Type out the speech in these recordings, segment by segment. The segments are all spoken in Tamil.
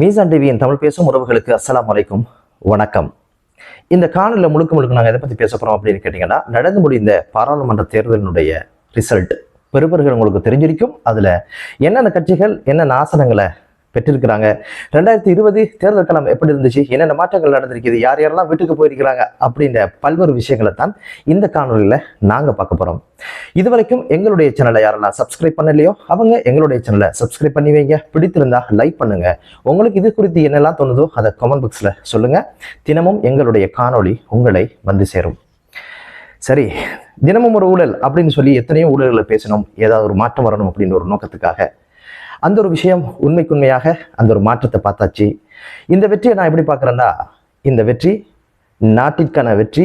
மீசான் டிவியின் தமிழ் பேசும் உறவுகளுக்கு அஸ்லாம் அலைக்கும். வணக்கம். இந்த காணொலியில் முழுக்க முழுக்க நாங்கள் எதை பற்றி பேச போகிறோம் அப்படின்னு கேட்டிங்கன்னா நடந்து முடிந்த பாராளுமன்ற தேர்தலினுடைய ரிசல்ட் பெறுபர்கள் உங்களுக்கு தெரிஞ்சிருக்கும். அதில் என்னென்ன கட்சிகள் என்னென்ன ஆசனங்களை பெற்றிருக்கிறாங்க. ரெண்டாயிரத்தி இருபது தேர்தல் களம் எப்படி இருந்துச்சு? என்னென்ன மாற்றங்கள் நடந்திருக்குது? யார் யாரெல்லாம் வீட்டுக்கு போயிருக்கிறாங்க? அப்படின்ற பல்வேறு விஷயங்களை தான் இந்த காணொலியில் நாங்கள் பார்க்க போகிறோம் இது வரைக்கும் எங்களுடைய சேனலை யாரெல்லாம் சப்ஸ்கிரைப் பண்ணலையோ அவங்க எங்களுடைய சேனலை சப்ஸ்கிரைப் பண்ணி வைங்க. பிடித்திருந்தா லைக் பண்ணுங்க. உங்களுக்கு இது குறித்து என்னெல்லாம் தோணுதோ அதை கமெண்ட் பாக்ஸில் சொல்லுங்க. தினமும் எங்களுடைய காணொளி உங்களை வந்து சேரும். சரி தினமும் ஒரு ஊழல் அப்படின்னு சொல்லி எத்தனையோ ஊழல்களை பேசணும் ஏதாவது ஒரு மாற்றம் வரணும் அப்படின்னு ஒரு நோக்கத்துக்காக அந்த ஒரு விஷயம் உண்மைக்குண்மையாக அந்த ஒரு மாற்றத்தை பார்த்தாச்சு. இந்த வெற்றியை நான் எப்படி பார்க்குறேன்னா இந்த வெற்றி நாட்டிற்கான வெற்றி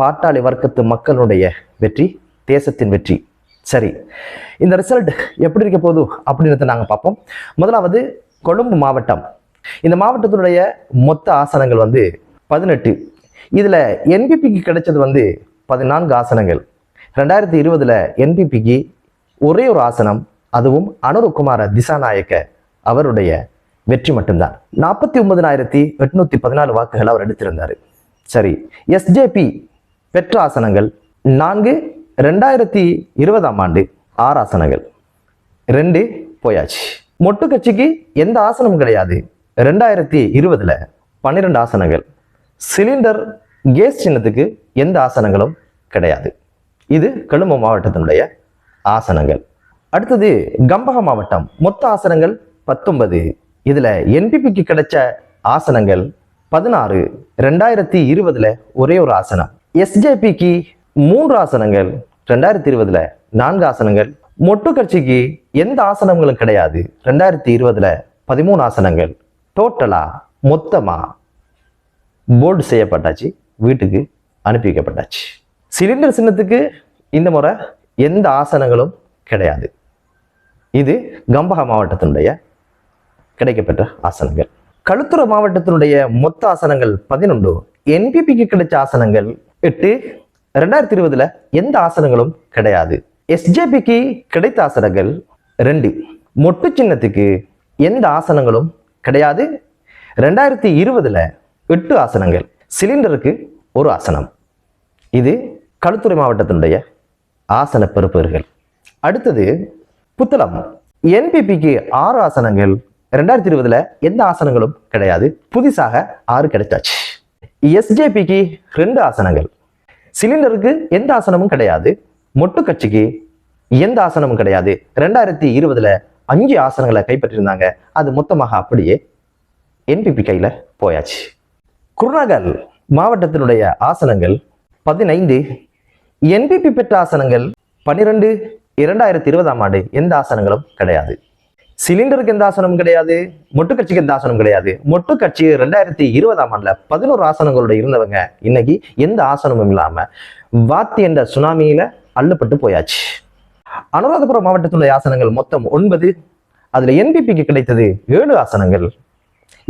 பாட்டாளி வர்க்கத்து மக்களுடைய வெற்றி தேசத்தின் வெற்றி. சரி இந்த ரிசல்ட் எப்படி இருக்க போகுது அப்படின்றத நாங்கள் பார்ப்போம். முதலாவது கொழும்பு மாவட்டம். இந்த மாவட்டத்தினுடைய மொத்த ஆசனங்கள் வந்து பதினெட்டு. இதில் என்பிபிக்கு கிடைச்சது வந்து பதினான்கு ஆசனங்கள். ரெண்டாயிரத்தி இருபதில் என்பிபிக்கு ஒரே ஒரு ஆசனம் அதுவும் அனுருகுமார திசாநாயக்க அவருடைய வெற்றி மட்டும்தான். நாற்பத்தி ஒன்பதினாயிரத்தி எட்நூத்தி பதினாலு வாக்குகள் அவர் எடுத்திருந்தார். சரி எஸ்ஜேபி பெற்ற ஆசனங்கள் நான்கு ரெண்டாயிரத்தி இருபதாம் ஆண்டு ஆறு ஆசனங்கள். ரெண்டு போயாச்சு. மொட்டு கட்சிக்கு எந்த ஆசனமும் கிடையாது. ரெண்டாயிரத்தி இருபதுல பன்னிரெண்டு ஆசனங்கள். சிலிண்டர் கேஸ் சின்னத்துக்கு எந்த ஆசனங்களும் கிடையாது. இது கழும மாவட்டத்தினுடைய ஆசனங்கள். அடுத்தது கம்பக மாவட்டம். மொத்த ஆசனங்கள் பத்தொன்பது. இதுல என்பிபிக்கு கிடைச்ச ஆசனங்கள் பதினாறு. ரெண்டாயிரத்தி இருபதுல ஒரே ஒரு ஆசனம். எஸ்ஜேபிக்கு மூன்று ஆசனங்கள் ரெண்டாயிரத்தி இருபதுல நான்கு ஆசனங்கள். மொட்டு கட்சிக்கு எந்த ஆசனங்களும் கிடையாது. ரெண்டாயிரத்தி இருபதுல பதிமூணு ஆசனங்கள். டோட்டலா மொத்தமா போர்டு செய்யப்பட்டாச்சு வீட்டுக்கு அனுப்பி வைக்கப்பட்டாச்சு சிலிண்டர் சின்னத்துக்கு இந்த முறை எந்த ஆசனங்களும் கிடையாது. இது கம்பஹா மாவட்டத்தினுடைய கிடைக்கப்பெற்ற ஆசனங்கள். களுத்துறை மாவட்டத்தினுடைய மொத்த ஆசனங்கள் பதினொன்று. என்பிபிக்கு கிடைச்ச ஆசனங்கள் எட்டு. ரெண்டாயிரத்தி இருபதுல எந்த ஆசனங்களும் கிடையாது. எஸ்ஜேபிக்கு கிடைத்த ஆசனங்கள் ரெண்டு. மொட்டு சின்னத்துக்கு எந்த ஆசனங்களும் கிடையாது. ரெண்டாயிரத்தி இருபதுல எட்டு ஆசனங்கள். சிலிண்டருக்கு ஒரு ஆசனம். இது களுத்துறை மாவட்டத்தினுடைய ஆசன பெறுப்பவர்கள் அடுத்தது புத்தளம். என்பிபிக்கு ஆறு ஆசனங்கள். ரெண்டாயிரத்தி இருபதுல எந்த ஆசனங்களும் கிடையாது. புதுசாக ஆறு கிடைச்சாச்சு. எஸ்ஜேபிக்கு ரெண்டு ஆசனங்கள். சிலிண்டருக்கு எந்த ஆசனமும் கிடையாது. மொட்டு கட்சிக்கு எந்த ஆசனமும் கிடையாது. ரெண்டாயிரத்தி இருபதுல அஞ்சு ஆசனங்களை கைப்பற்றியிருந்தாங்க. அது மொத்தமாக அப்படியே என்பிபி கையில போயாச்சு. குருநகல் மாவட்டத்தினுடைய ஆசனங்கள் பதினைந்து. என்பிபி பெற்ற ஆசனங்கள் பன்னிரெண்டு. இரண்டாயிரத்தி இருபதாம் ஆண்டு எந்த ஆசனங்களும் கிடையாது. சிலிண்டருக்கு எந்த ஆசனமும் கிடையாது மொட்டு கட்சிக்கு எந்த ஆசனம் கிடையாது. மொட்டு கட்சி ரெண்டாயிரத்தி இருபதாம் ஆண்டுல பதினோரு ஆசனங்களோட இருந்தவங்க இன்னைக்கு எந்த ஆசனமும் இல்லாம வாத்தி என்ற சுனாமியில அள்ளப்பட்டு போயாச்சு. அனுராதபுரம் மாவட்டத்தினுடைய ஆசனங்கள் மொத்தம் ஒன்பது அதுல என்பிபிக்கு கிடைத்தது ஏழு ஆசனங்கள்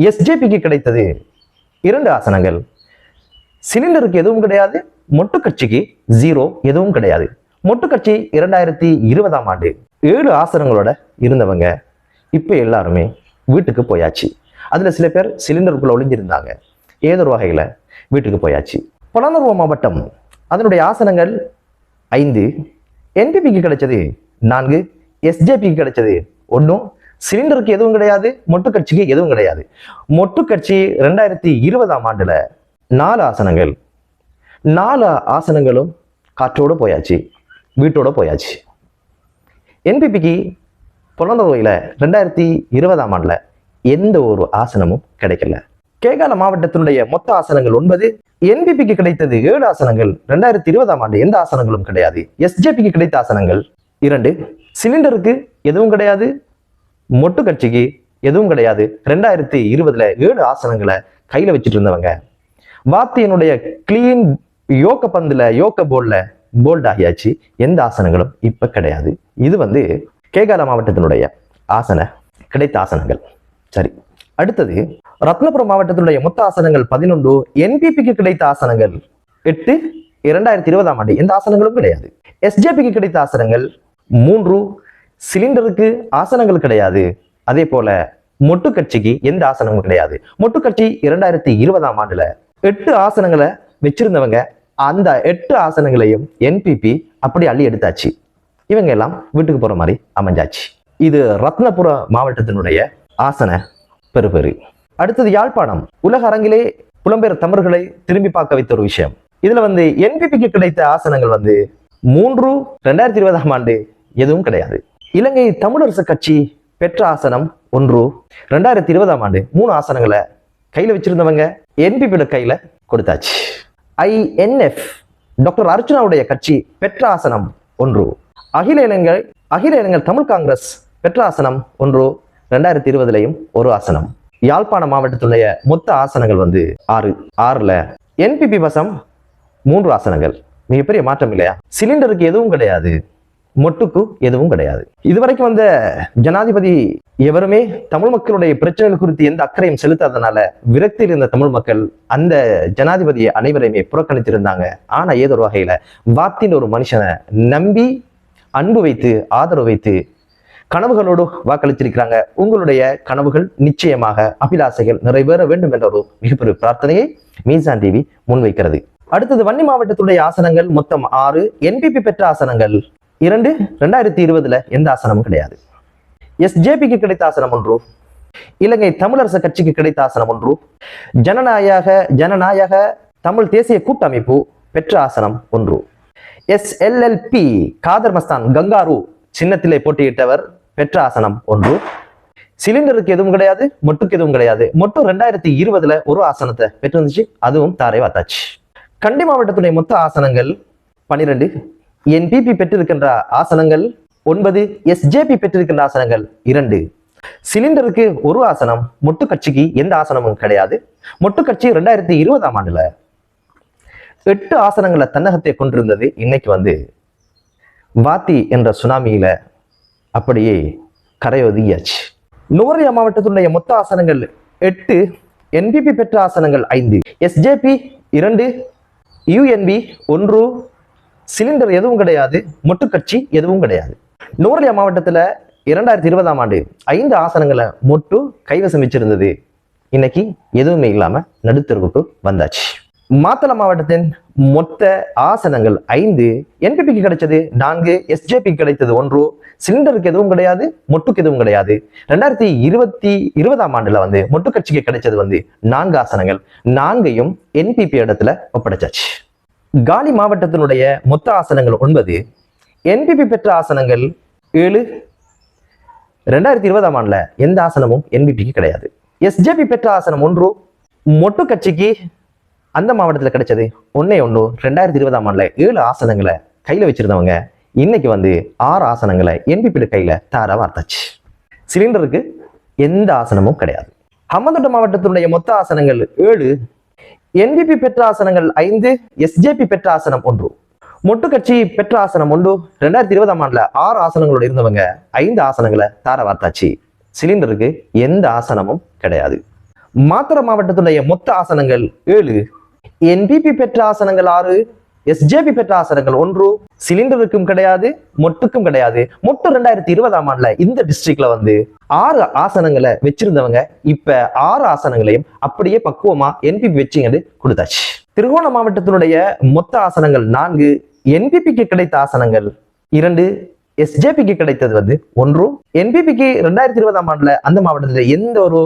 எஸ்ஜேபிக்கு கிடைத்தது இரண்டு ஆசனங்கள். சிலிண்டருக்கு எதுவும் கிடையாது மொட்டு கட்சிக்கு ஜீரோ எதுவும் கிடையாது. மொட்டுக்கட்சி இரண்டாயிரத்தி இருபதாம் ஆண்டு. ஏழு ஆசனங்களோட இருந்தவங்க. இப்போ எல்லாருமே வீட்டுக்கு போயாச்சு. அதில் சில பேர் சிலிண்டருக்குள்ள ஒளிஞ்சிருந்தாங்க. ஏதோ ஒரு வகையில் வீட்டுக்கு போயாச்சு. பலனர்வ மாவட்டம். அதனுடைய ஆசனங்கள் ஐந்து. என்பிபிக்கு கிடைச்சது நான்கு. எஸ்ஜேபிக்கு கிடைச்சது ஒன்றும் சிலிண்டருக்கு எதுவும் கிடையாது. மொட்டு கட்சிக்கு எதுவும் கிடையாது. மொட்டு கட்சி ரெண்டாயிரத்தி இருபதாம் ஆண்டில் நாலு ஆசனங்கள். நாலு ஆசனங்களும் காற்றோடு போயாச்சு. வீட்டோட போயாச்சு. என்பிபிக்கு புலனறுவையில் ரெண்டாயிரத்தி இருபதாம் ஆண்டில் எந்த ஒரு ஆசனமும் கிடைக்கல. கேகால மாவட்டத்தினுடைய மொத்த ஆசனங்கள் ஒன்பது என்பிபிக்கு கிடைத்தது ஏழு ஆசனங்கள் ரெண்டாயிரத்தி இருபதாம் ஆண்டு எந்த ஆசனங்களும் கிடையாது. எஸ்ஜேபிக்கு கிடைத்த ஆசனங்கள் இரண்டு சிலிண்டருக்கு எதுவும் கிடையாது மொட்டு கட்சிக்கு எதுவும் கிடையாது. ரெண்டாயிரத்தி இருபதுல ஏழு ஆசனங்களை கையில வச்சுட்டு இருந்தவங்க. வாத்தியனுடைய கிளீன் யோக்க பந்துல யோக்க போர்டில் போல்ட் ஆகியாச்சு எந்த ஆசனங்களும் இப்ப கிடையாது. இது வந்து கேகால மாவட்டத்தினுடைய ஆசன கிடைத்த ஆசனங்கள். சரி அடுத்தது ரத்னபுரம் மாவட்டத்தினுடைய மொத்த ஆசனங்கள் பதினொன்று என்பிபிக்கு கிடைத்த ஆசனங்கள் எட்டு இரண்டாயிரத்தி இருபதாம் ஆண்டு எந்த ஆசனங்களும் கிடையாது. எஸ்ஜேபிக்கு கிடைத்த ஆசனங்கள் மூன்று சிலிண்டருக்கு ஆசனங்கள் கிடையாது. அதே போல மொட்டு கட்சிக்கு எந்த ஆசனமும் கிடையாது. மொட்டு கட்சி இரண்டாயிரத்தி இருபதாம் ஆண்டுல எட்டு ஆசனங்களை வச்சிருந்தவங்க அந்த எட்டு ஆசனங்களையும் என்பிபி அப்படி அள்ளி எடுத்தாச்சு. இவங்க எல்லாம் வீட்டுக்கு போற மாதிரி அமைஞ்சாச்சு. இது ரத்னபுர மாவட்டத்தினுடைய ஆசன பெறுபெறு. அடுத்தது யாழ்ப்பாணம். உலக அரங்கிலே புலம்பெயர் தமிழர்களை திரும்பி பார்க்க வைத்த ஒரு விஷயம். இதுல வந்து என்பிபிக்கு கிடைத்த ஆசனங்கள் வந்து மூன்று ரெண்டாயிரத்தி இருபதாம் ஆண்டு எதுவும் கிடையாது. இலங்கை தமிழரசு கட்சி பெற்ற ஆசனம் ஒன்று. ரெண்டாயிரத்தி இருபதாம் ஆண்டு மூணு ஆசனங்களை கையில வச்சிருந்தவங்க என்பிபியோட கையில கொடுத்தாச்சு. ஐஎன்எஃப் டாக்டர் அர்ஜுனாவுடைய கட்சி பெற்றாசனம் ஒன்று. அகில இளைஞர் அகில இளைஞர் தமிழ் காங்கிரஸ் பெற்றாசனம் ஒன்று. ரெண்டாயிரத்தி இருபதுலையும் ஒரு ஆசனம். யாழ்ப்பாண மாவட்டத்துடைய மொத்த ஆசனங்கள் வந்து ஆறு. ஆறுல என்பிபி வசம் மூன்று ஆசனங்கள். மிகப்பெரிய மாற்றம் இல்லையா? சிலிண்டருக்கு எதுவும் கிடையாது. மொட்டுக்கு எதுவும் கிடையாது. இதுவரைக்கும் வந்த ஜனாதிபதி எவருமே தமிழ் மக்களுடைய பிரச்சனைகள் குறித்து எந்த அக்கறையும் செலுத்தாதனால விரக்தியில் இருந்த தமிழ் மக்கள் அந்த ஜனாதிபதியை அனைவரையுமே புறக்கணித்திருந்தாங்க. ஆனா ஏதோ ஒரு வகையில வாத்தின் ஒரு மனுஷனை நம்பி அன்பு வைத்து ஆதரவு வைத்து கனவுகளோடு வாக்களித்திருக்கிறாங்க. உங்களுடைய கனவுகள் நிச்சயமாக அபிலாசைகள் நிறைவேற வேண்டும் என்ற ஒரு மிகப்பெரிய பிரார்த்தனையை மீசான் டிவி முன்வைக்கிறது. அடுத்தது வன்னி மாவட்டத்துடைய ஆசனங்கள் மொத்தம் ஆறு. என்பிபி பெற்ற ஆசனங்கள் இரண்டு ரெண்டாயிரத்தி இருபதுல எந்த ஆசனமும் கிடையாது. எஸ்ஜேபிக்கு கிடைத்த ஆசனம் ஒன்று இலங்கை தமிழரசு கட்சிக்கு கிடைத்த ஆசனம் ஒன்று ஜனநாயக ஜனநாயக தமிழ் தேசிய கூட்டமைப்பு பெற்ற ஆசனம் ஒன்று. எஸ்எல்எல்பி காதர் மஸ்தான் கங்காரு சின்னத்திலே போட்டியிட்டவர் பெற்ற ஆசனம் ஒன்று. சிலிண்டருக்கு எதுவும் கிடையாது மொட்டுக்கு எதுவும் கிடையாது. மொட்டு ரெண்டாயிரத்தி இருபதுல ஒரு ஆசனத்தை பெற்றிருந்துச்சு அதுவும் தாரை வாத்தாச்சு. கண்டி மாவட்டத்துடைய மொத்த ஆசனங்கள் பனிரெண்டு என்பிபி பெற்றிருக்கின்ற ஆசனங்கள் ஒன்பது எஸ்ஜேபி பெற்றிருக்கின்ற ஆசனங்கள் இரண்டு. சிலிண்டருக்கு ஒரு ஆசனம் மொட்டு கட்சிக்கு எந்த ஆசனமும் கிடையாது. மொட்டு கட்சி ரெண்டாயிரத்தி இருபதாம் ஆண்டுல எட்டு ஆசனங்களை தன்னகத்தை கொண்டிருந்தது. இன்னைக்கு வந்து வாத்தி என்ற சுனாமியில அப்படியே கரையொதுங்கியாச்சு நுவரையா மாவட்டத்துடைய மொத்த ஆசனங்கள் எட்டு என்பிபி பெற்ற ஆசனங்கள் ஐந்து. எஸ்ஜேபி இரண்டு யுஎன்பி ஒன்று சிலிண்டர் எதுவும் கிடையாது மொட்டுக்கட்சி எதுவும் கிடையாது. நுவரையா மாவட்டத்தில் இரண்டாயிரத்தி இருபதாம் ஆண்டு ஐந்து ஆசனங்களை மொட்டு கைவசம் வச்சிருந்தது இன்னைக்கு எதுவுமே இல்லாமல் நடுத்தருவுக்கு வந்தாச்சு. மாத்தள மாவட்டத்தின் மொத்த ஆசனங்கள் ஐந்து என்பிபிக்கு கிடைச்சது நான்கு எஸ்ஜேபி கிடைத்தது ஒன்று சிலிண்டருக்கு எதுவும் கிடையாது மொட்டுக்கு எதுவும் கிடையாது. ரெண்டாயிரத்தி இருபத்தி இருபதாம் ஆண்டுல வந்து மொட்டு கட்சிக்கு கிடைச்சது வந்து நான்கு ஆசனங்கள். நான்கையும் என்பிபி இடத்துல ஒப்படைச்சாச்சு. காலி மாவட்டத்தினுடைய மொத்த ஆசனங்கள் ஒன்பது என்பிபி பெற்ற ஆசனங்கள் ஏழு. ரெண்டாயிரத்தி இருபதாம் ஆண்டுல எந்த ஆசனமும் என்பிபிக்கு கிடையாது. எஸ்ஜேபி பெற்ற ஆசனம் ஒன்று மொட்டு கட்சிக்கு அந்த மாவட்டத்தில் கிடைச்சது ஒன்னே ஒன்று. ரெண்டாயிரத்தி இருபதாம் ஆண்டுல ஏழு ஆசனங்களை கையில வச்சிருந்தவங்க இன்னைக்கு வந்து ஆறு ஆசனங்களை என்பிபி கையில் தார வார்த்தாச்சு சிலிண்டருக்கு எந்த ஆசனமும் கிடையாது. ஹம்மந்தோட்ட மாவட்டத்தினுடைய மொத்த ஆசனங்கள் ஏழு என்பிபி பெற்ற ஆசனங்கள் ஐந்து எஸ்ஜேபி பெற்ற ஆசனம் ஒன்று. மொட்டு கட்சி பெற்ற ஆசனம் ஒன்று. ரெண்டாயிரத்தி இருபதாம் ஆண்டுல ஆறு ஆசனங்களோட இருந்தவங்க ஐந்து ஆசனங்களை தார வார்த்தாச்சு. சிலிண்டருக்கு எந்த ஆசனமும் கிடையாது. மாத்திர மாவட்டத்துடைய மொத்த ஆசனங்கள் ஏழு. என்பிபி பெற்ற ஆசனங்கள் ஆறு எஸ்ஜேபி பெற்ற ஆசனங்கள் ஒன்று சிலிண்டருக்கும் கிடையாது மொட்டுக்கும் கிடையாது. மொட்டு ரெண்டாயிரத்தி இருபதாம் ஆண்டுல இந்த டிஸ்ட்ரிக்ட்ல வந்து ஆறு ஆசனங்களை வச்சிருந்தவங்க. இப்ப ஆறு ஆசனங்களையும் அப்படியே பக்குவமா என்பிபி வச்சுங்கிறது கொடுத்தாச்சு. திருகோண மாவட்டத்தினுடைய மொத்த ஆசனங்கள் நான்கு என்பிபிக்கு கிடைத்த ஆசனங்கள் இரண்டு எஸ்ஜேபிக்கு கிடைத்தது வந்து ஒன்றும் என்பிபிக்கு ரெண்டாயிரத்தி இருபதாம் ஆண்டுல அந்த மாவட்டத்தில் எந்த ஒரு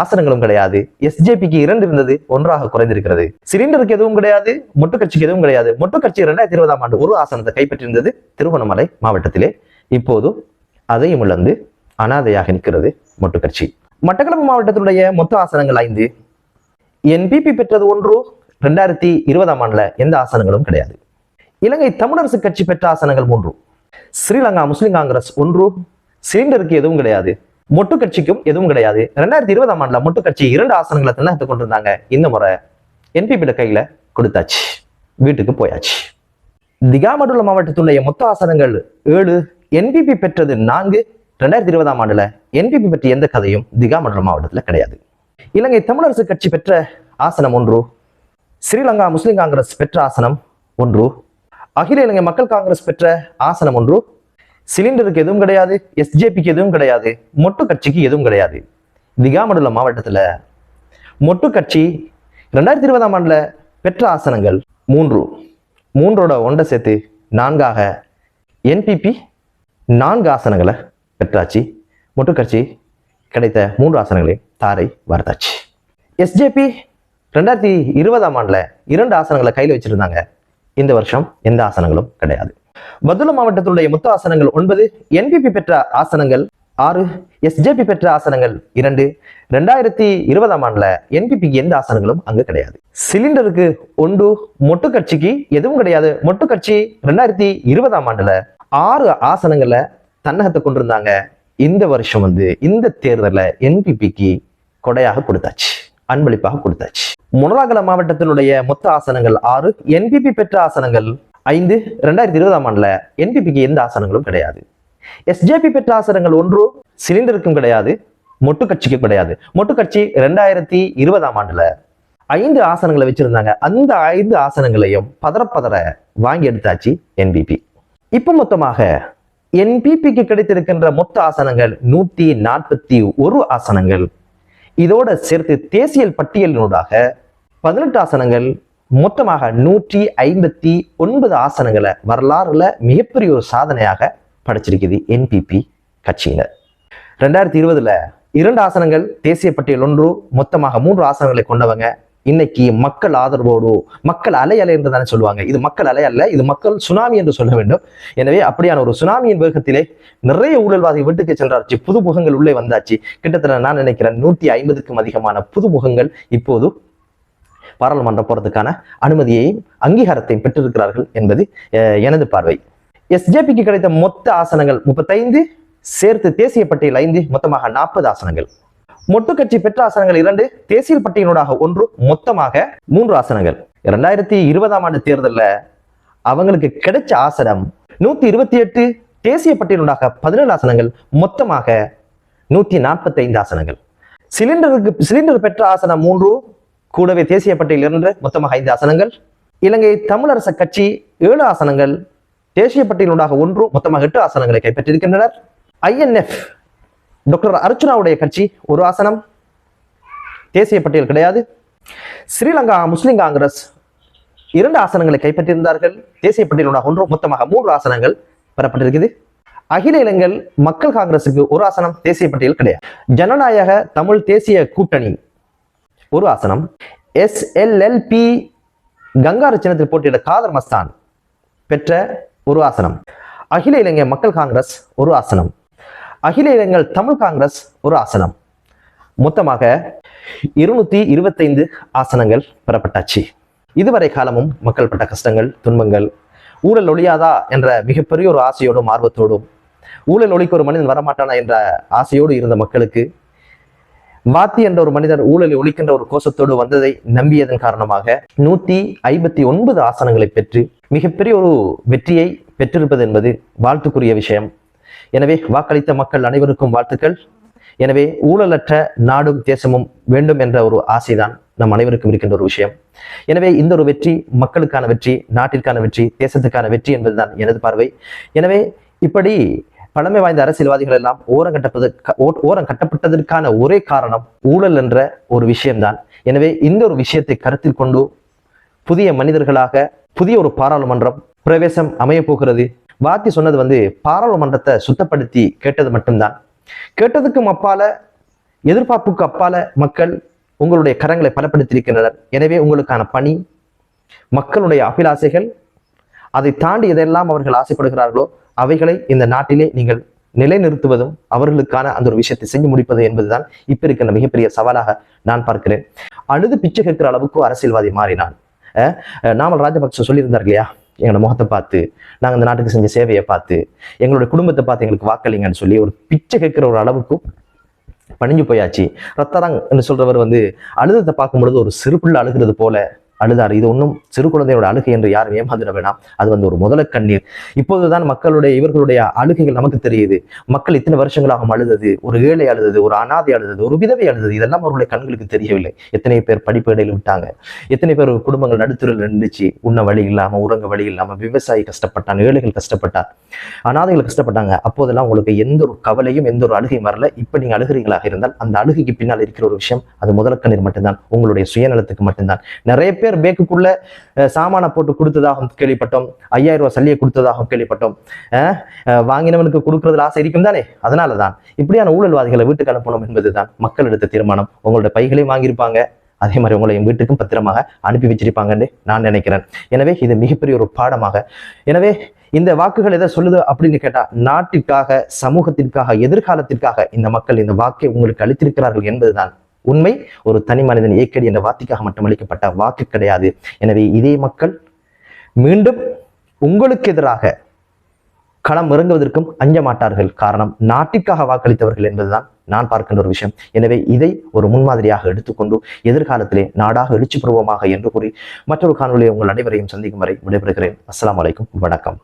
ஆசனங்களும் கிடையாது. எஸ்ஜேபிக்கு இரண்டு இருந்தது ஒன்றாக குறைந்திருக்கிறது. சிலிண்டருக்கு எதுவும் கிடையாது மொட்டு கட்சிக்கு எதுவும் கிடையாது. மொட்டு கட்சி இரண்டாயிரத்தி இருபதாம் ஆண்டு ஒரு ஆசனத்தை கைப்பற்றியிருந்தது திருவண்ணாமலை மாவட்டத்திலே. இப்போது அதையும் இழந்து அனாதையாக நிற்கிறது மொட்டு கட்சி மட்டக்களப்பு மாவட்டத்தினுடைய மொத்த ஆசனங்கள் ஐந்து. என்பிபி பெற்றது ஒன்று ரெண்டாயிரத்தி இருபதாம் ஆண்டுல எந்த ஆசனங்களும் கிடையாது. இலங்கை தமிழரசு கட்சி பெற்ற ஆசனங்கள் மூன்று. ஸ்ரீலங்கா முஸ்லிம் காங்கிரஸ் ஒன்று. சிலிண்டருக்கு எதுவும் கிடையாது மொட்டு கட்சிக்கும் எதுவும் கிடையாது. ரெண்டாயிரத்தி இருபதாம் ஆண்டுல மொட்டு கட்சி இரண்டு ஆசனங்களை தென்னகத்து கொண்டிருந்தாங்க. இந்த முறை என்பிபிட கையில கொடுத்தாச்சு. வீட்டுக்கு போயாச்சு. திகாமடுல மாவட்டத்துடைய மொத்த ஆசனங்கள் ஏழு என்பிபி பெற்றது நான்கு. ரெண்டாயிரத்தி இருபதாம் ஆண்டுல என்பிபி பற்றி எந்த கதையும் திகாமடுள்ள மாவட்டத்துல கிடையாது. இலங்கை தமிழரசு கட்சி பெற்ற ஆசனம் ஒன்று ஸ்ரீலங்கா முஸ்லிம் காங்கிரஸ் பெற்ற ஆசனம் ஒன்று அகில இலங்கை மக்கள் காங்கிரஸ் பெற்ற ஆசனம் ஒன்று சிலிண்டருக்கு எதுவும் கிடையாது எஸ்ஜேபிக்கு எதுவும் கிடையாது மொட்டு கட்சிக்கு எதுவும் கிடையாது. திகாமடுல மாவட்டத்தில் மொட்டு கட்சி ரெண்டாயிரத்தி இருபதாம் ஆண்டில் பெற்ற ஆசனங்கள் மூன்று. மூன்றோட ஒன்றை சேர்த்து நான்காக என்பிபி நான்கு ஆசனங்களை பெற்றாச்சு. மொட்டு கட்சி கிடைத்த மூன்று ஆசனங்களையும் தாரை வார்த்தாச்சு. எஸ்ஜேபி ரெண்டாயிரத்தி இருபதாம் ஆண்டில் இரண்டு ஆசனங்களை கையில் வச்சிருந்தாங்க. இந்த வருஷம் எந்த ஆசனங்களும் கிடையாது. பதுல மாவட்டத்தினுடைய மொத்த ஆசனங்கள் ஒன்பது என்பிபி பெற்ற ஆசனங்கள் ஆறு எஸ்ஜேபி பெற்ற ஆசனங்கள் இரண்டு. ரெண்டாயிரத்தி இருபதாம் ஆண்டுல என்பிபி எந்த ஆசனங்களும் அங்கு கிடையாது. சிலிண்டருக்கு ஒன்று மொட்டு கட்சிக்கு எதுவும் கிடையாது. மொட்டு கட்சி ரெண்டாயிரத்தி இருபதாம் ஆண்டுல ஆறு ஆசனங்களை தன்னகத்தை கொண்டிருந்தாங்க. இந்த வருஷம் வந்து இந்த தேர்தலில் என்பிபிக்கு கொடையாக கொடுத்தாச்சு. அன்பளிப்பாக கொடுத்தாச்சு. முனராகல மாவட்டத்தினுடைய மொத்த ஆசனங்கள் ஆறு என்பிபி பெற்ற ஆசனங்கள் ஐந்து ரெண்டாயிரத்தி இருபதாம் ஆண்டுல என்பிபிக்கு எந்த ஆசனங்களும் கிடையாது. எஸ்ஜேபி பெற்ற ஆசனங்கள் ஒன்றும் சிலிண்டருக்கும் கிடையாது மொட்டு கட்சிக்கும் கிடையாது. மொட்டு கட்சி ரெண்டாயிரத்தி இருபதாம் ஆண்டுல ஐந்து ஆசனங்களை வச்சிருந்தாங்க. அந்த ஐந்து ஆசனங்களையும் பதற பதற வாங்கி எடுத்தாச்சு என்பிபி இப்ப மொத்தமாக என்பிபிக்கு கிடைத்திருக்கின்ற மொத்த ஆசனங்கள் நூத்தி நாற்பத்தி ஒரு ஆசனங்கள். இதோட சேர்த்து தேசியல் பட்டியலினூடாக பதினெட்டு ஆசனங்கள் மொத்தமாக நூற்றி ஐம்பத்தி ஒன்பது ஆசனங்களை வரலாறுல மிகப்பெரிய ஒரு சாதனையாக படைச்சிருக்குது என்பிபி கட்சியினர். ரெண்டாயிரத்தி இருபதுல இரண்டு ஆசனங்கள் தேசிய பட்டியல் ஒன்று மொத்தமாக மூன்று ஆசனங்களை கொண்டவங்க. இன்னைக்கு மக்கள் ஆதரவோடு மக்கள் அலை அலை என்று தானே சொல்லுவாங்க. இது மக்கள் அலை அல்ல இது மக்கள் சுனாமி என்று சொல்ல வேண்டும். எனவே அப்படியான ஒரு சுனாமியின் வேகத்திலே நிறைய ஊழல்வாதி வீட்டுக்கு சென்றாச்சு புது முகங்கள் உள்ளே வந்தாச்சு. கிட்டத்தட்ட நான் நினைக்கிறேன் நூற்றி ஐம்பதுக்கும் அதிகமான புது முகங்கள் இப்போது பாராளுமன்றம் போறதுக்கான அனுமதியையும் அங்கீகாரத்தையும் பெற்றிருக்கிறார்கள் என்பது எனது பார்வை. எஸ்ஜேபிக்கு கிடைத்த மொத்த ஆசனங்கள் முப்பத்தைந்து சேர்த்து தேசிய பட்டியல் ஐந்து மொத்தமாக நாற்பது ஆசனங்கள். மொட்டு கட்சி பெற்ற ஆசனங்கள் இரண்டு தேசிய பட்டியலூடாக ஒன்று மொத்தமாக மூன்று ஆசனங்கள். இரண்டாயிரத்தி இருபதாம் ஆண்டு தேர்தலில் அவங்களுக்கு கிடைச்ச ஆசனம் நூத்தி இருபத்தி எட்டு தேசிய பட்டியலூடாக பதினேழு ஆசனங்கள் மொத்தமாக நூத்தி நாற்பத்தி ஐந்து ஆசனங்கள். சிலிண்டருக்கு சிலிண்டர் பெற்ற ஆசனம் மூன்று கூடவே தேசிய பட்டியல் இருந்த மொத்தமாக ஐந்து ஆசனங்கள் இலங்கை தமிழரச கட்சி ஏழு ஆசனங்கள் தேசிய பட்டியலூடாக ஒன்று மொத்தமாக எட்டு ஆசனங்களை கைப்பற்றியிருக்கின்றனர். ஐஎன்எஃப் டாக்டர் அர்ச்சுனாவுடைய கட்சி ஒரு ஆசனம் தேசிய பட்டியல் கிடையாது. ஸ்ரீலங்கா முஸ்லிம் காங்கிரஸ் இரண்டு ஆசனங்களை கைப்பற்றியிருந்தார்கள் தேசிய பட்டியலூடாக ஒன்று மொத்தமாக மூன்று ஆசனங்கள் பெறப்பட்டிருக்குது. அகில இலங்கை மக்கள் காங்கிரசுக்கு ஒரு ஆசனம் தேசிய பட்டியல் கிடையாது. ஜனநாயக தமிழ் தேசிய கூட்டணி ஒரு ஆசனம். எஸ்எல்எல்பி கங்கா ரச்சனத்தில் போட்டியிட காதர் மஸ்தான் பெற்ற ஒரு ஆசனம். அகில இலங்கை மக்கள் காங்கிரஸ் ஒரு ஆசனம். அகில இலங்கை தமிழ் காங்கிரஸ் ஒரு ஆசனம். மொத்தமாக இருநூத்தி இருபத்தைந்து ஆசனங்கள் பெறப்பட்டாச்சு. இதுவரை காலமும் மக்கள் பட்ட கஷ்டங்கள் துன்பங்கள் ஊழல் ஒழியாதா என்ற மிகப்பெரிய ஒரு ஆசையோடும் ஆர்வத்தோடும் ஊழல் ஒழிக்கு ஒரு மனிதன் வரமாட்டானா என்ற ஆசையோடு இருந்த மக்களுக்கு வாத்தி என்ற ஒரு மனிதர் ஊழலை ஒழிக்கின்ற ஒரு கோஷத்தோடு வந்ததை நம்பியதன் காரணமாக நூத்தி ஐம்பத்தி ஒன்பது ஆசனங்களை பெற்று மிகப்பெரிய ஒரு வெற்றியை பெற்றிருப்பது என்பது வாழ்த்துக்குரிய விஷயம். எனவே வாக்களித்த மக்கள் அனைவருக்கும் வாழ்த்துக்கள். எனவே ஊழலற்ற நாடும் தேசமும் வேண்டும் என்ற ஒரு ஆசைதான் நம் அனைவருக்கும் இருக்கின்ற ஒரு விஷயம். எனவே இந்த ஒரு வெற்றி மக்களுக்கான வெற்றி நாட்டிற்கான வெற்றி தேசத்துக்கான வெற்றி என்பதுதான் எனது பார்வை. எனவே இப்படி பழமை வாய்ந்த அரசியல்வாதிகள் எல்லாம் ஓரம் கட்டப்பது ஓ- ஓரம் கட்டப்பட்டதற்கான ஒரே காரணம் ஊழல் என்ற ஒரு விஷயம்தான். எனவே இந்த ஒரு விஷயத்தை கருத்தில் கொண்டு புதிய மனிதர்களாக புதிய ஒரு பாராளுமன்றம் பிரவேசம் அமைய போகிறது. வாத்தி சொன்னது வந்து பாராளுமன்றத்தை சுத்தப்படுத்தி கேட்டது மட்டும்தான். கேட்டதுக்கும் அப்பால எதிர்பார்ப்புக்கு அப்பால மக்கள் உங்களுடைய கரங்களை பலப்படுத்தியிருக்கின்றனர். எனவே உங்களுக்கான பணி மக்களுடைய அபிலாசைகள் அதை தாண்டி எதெல்லாம் அவர்கள் ஆசைப்படுகிறார்களோ அவைகளை இந்த நாட்டிலே நீங்கள் நிலைநிறுத்துவதும் அவர்களுக்கான அந்த ஒரு விஷயத்தை செஞ்சு முடிப்பது என்பதுதான் இப்ப இருக்கின்ற மிகப்பெரிய சவாலாக நான் பார்க்கிறேன். அழுது பிச்சை கேட்கிற அளவுக்கு அரசியல்வாதி மாறினான். நாமல் ராஜபக்ச சொல்லியிருந்தார் இல்லையா? எங்களோட முகத்தை பார்த்து நாங்கள் இந்த நாட்டுக்கு செஞ்ச சேவையை பார்த்து எங்களுடைய குடும்பத்தை பார்த்து எங்களுக்கு வாக்களிங்கன்னு சொல்லி ஒரு பிச்சை கேட்கிற ஒரு அளவுக்கு பணிஞ்சு போயாச்சு. ரத்தராங் என்று சொல்றவர் வந்து அழுதத்தை பார்க்கும் பொழுது ஒரு சிறு பிள்ளை அழுகிறது போல அழுதார். இது ஒன்றும் சிறு குழந்தையோட அழுகை என்று யாரும் ஏமாந்துட வேணாம். அது வந்து ஒரு முதல கண்ணீர். இப்போதுதான் மக்களுடைய இவர்களுடைய அழுகைகள் நமக்கு தெரியுது. மக்கள் இத்தனை வருஷங்களாக அழுதது ஒரு ஏழை அழுதது ஒரு அனாதை அழுதது ஒரு விதவை அழுதது இதெல்லாம் அவர்களுடைய கண்களுக்கு தெரியவில்லை. எத்தனை பேர் படிப்பு இடையில விட்டாங்க. எத்தனை பேர் குடும்பங்கள் நடுத்தரில் நின்றுச்சு. உண்ண வழி இல்லாமல் உறங்க வழி இல்லாம விவசாயி கஷ்டப்பட்டான் ஏழைகள் கஷ்டப்பட்டார். அனாதைகள் கஷ்டப்பட்டாங்க. அப்போதெல்லாம் உங்களுக்கு எந்த ஒரு கவலையும் எந்த ஒரு அழுகையும் வரல. இப்ப நீங்க அழுகிறீங்களாக இருந்தால் அந்த அழுகைக்கு பின்னால் இருக்கிற ஒரு விஷயம் அது முதல கண்ணீர் மட்டும்தான். உங்களுடைய சுயநலத்துக்கு மட்டும்தான். நிறைய பேர் பேக்குக்குள்ள சாமான போட்டு கொடுத்ததாகவும் கேள்விப்பட்டோம். ஐயாயிரம் ரூபாய் சல்லியை கொடுத்ததாகவும் கேள்விப்பட்டோம். வாங்கினவனுக்கு கொடுக்கறதுல ஆசை இருக்கும் தானே? அதனால தான் இப்படியான ஊழல்வாதிகளை வீட்டுக்கு அனுப்பணும் என்பதுதான் மக்கள் எடுத்த தீர்மானம். உங்களுடைய பைகளையும் வாங்கியிருப்பாங்க. அதே மாதிரி உங்களை என் வீட்டுக்கும் பத்திரமாக அனுப்பி வச்சிருப்பாங்கன்னு நான் நினைக்கிறேன். எனவே இது மிகப்பெரிய ஒரு பாடமாக. எனவே இந்த வாக்குகள் எதை சொல்லுது அப்படின்னு கேட்டா நாட்டிற்காக சமூகத்திற்காக எதிர்காலத்திற்காக இந்த மக்கள் இந்த வாக்கை உங்களுக்கு அளித்திருக்கிறார்கள் என்பதுதான். உண்மை. ஒரு தனி மனிதன் ஏக்கடி என்ற வார்த்தைக்காக மட்டும் அளிக்கப்பட்ட வாக்கு கிடையாது. எனவே இதே மக்கள் மீண்டும் உங்களுக்கு எதிராக களம் இறங்குவதற்கும் அஞ்ச மாட்டார்கள் காரணம் நாட்டிற்காக வாக்களித்தவர்கள் என்பதுதான் நான் பார்க்கின்ற ஒரு விஷயம். எனவே இதை ஒரு முன்மாதிரியாக எடுத்துக்கொண்டு எதிர்காலத்திலே நாடாக எழுச்சி பூர்வமாக என்று கூறி மற்றொரு காணொலியை உங்கள் அனைவரையும் சந்திக்கும் வரை விடைபெறுகிறேன். அஸ்லாம் வலைக்கும் வணக்கம்.